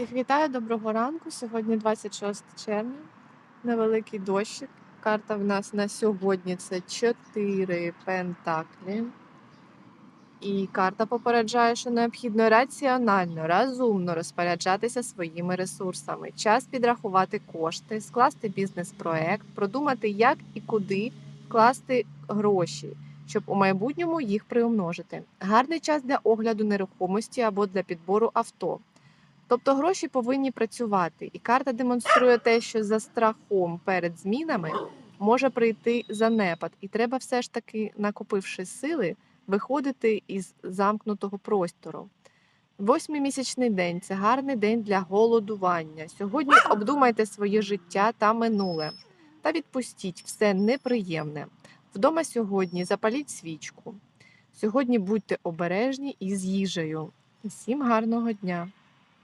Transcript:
Всіх вітаю, доброго ранку. Сьогодні 26 червня. Невеликий дощик. Карта в нас на сьогодні це 4 пентаклі. І карта попереджає, що необхідно раціонально, розумно розпоряджатися своїми ресурсами. Час підрахувати кошти, скласти бізнес-проект, продумати, як і куди вкласти гроші, щоб у майбутньому їх приумножити. Гарний час для огляду нерухомості або для підбору авто. Тобто гроші повинні працювати, і карта демонструє те, що за страхом перед змінами може прийти занепад, і треба все ж таки, накопивши сили, виходити із замкнутого простору. Восьмий місячний день це гарний день для голодування. Сьогодні обдумайте своє життя та минуле та відпустіть все неприємне. Вдома сьогодні запаліть свічку. Сьогодні будьте обережні із їжею. Всім гарного дня!